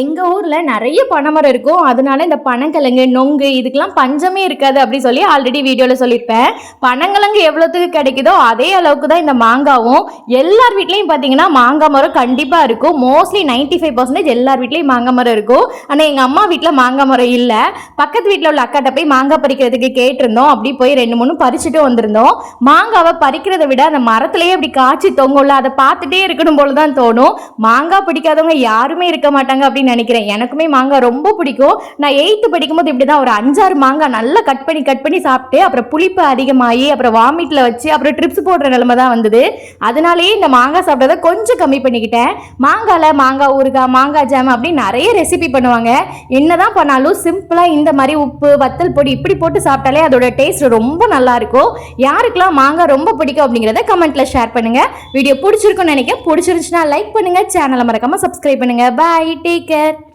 எங்கள் ஊரில் நிறைய பனைமரம் இருக்கும். அதனால இந்த பனங்கிழங்கு நொங்கு இதுக்கெலாம் பஞ்சமே இருக்காது அப்படி சொல்லி ஆல்ரெடி வீடியோவில் சொல்லியிருப்பேன். பனங்கிழங்கு எவ்வளோத்துக்கு கிடைக்குதோ அதே அளவுக்கு தான் இந்த மாங்காவும். எல்லார் வீட்லேயும் பார்த்தீங்கன்னா மாங்காய் மரம் கண்டிப்பாக இருக்கும். மோஸ்ட்லி நைன்டி ஃபைவ் பர்சன்டேஜ் எல்லார் வீட்லேயும் மாங்காய் மரம் இருக்கும். ஆனால் எங்கள் அம்மா வீட்டில் மாங்காய் மரம் இல்லை. பக்கத்து வீட்டில் உள்ள அக்காட்ட போய் மாங்காய் பறிக்கிறதுக்கு கேட்டிருந்தோம். அப்படி போய் ரெண்டு மூணு பறிச்சுட்டு வந்திருந்தோம். மாங்காவை பறிக்கிறதை விட அந்த மரத்துலேயே அப்படி காய்ச்சி தொங்கும்ல அதை பார்த்துட்டே இருக்கணும் போல தான் தோணும். மாங்காய் பிடிக்காதவங்க யாருமே இருக்க மாட்டாங்க அப்படி அப்படின்னு நினைக்கிறேன். எனக்குமே மாங்காய் ரொம்ப பிடிக்கும். நான் எயித்து படிக்கும்போது இப்படி தான் ஒரு அஞ்சாறு மாங்காய் நல்லா கட் பண்ணி கட் பண்ணி சாப்பிட்டு அப்புறம் புளிப்பு அதிகமாகி அப்புறம் வாமிட்டில் வச்சு அப்புறம் ட்ரிப்ஸ் போடுற நிலைமை தான் வந்தது. அதனாலேயே இந்த மாங்காய் சாப்பிட்றத கொஞ்சம் கம்மி பண்ணிக்கிட்டேன். மாங்காயில் மாங்காய் ஊறுகாய் மாங்காய் ஜாம் அப்படின்னு நிறைய ரெசிபி பண்ணுவாங்க. என்னதான் பண்ணாலும் சிம்பிளாக இந்த மாதிரி உப்பு வத்தல் பொடி இப்படி போட்டு சாப்பிட்டாலே அதோட டேஸ்ட் ரொம்ப நல்லா இருக்கும். யாருக்கெல்லாம் மாங்காய் ரொம்ப பிடிக்கும் அப்படிங்கிறத கமெண்ட்ல ஷேர் பண்ணுங்க. வீடியோ பிடிச்சிருக்கும்னு நினைக்கிறேன். பிடிச்சிருந்துச்சுன்னா லைக் பண்ணுங்க. சேனலை மறக்காம சப்ஸ்கிரைப் பண்ணுங்க. Bye take Take care.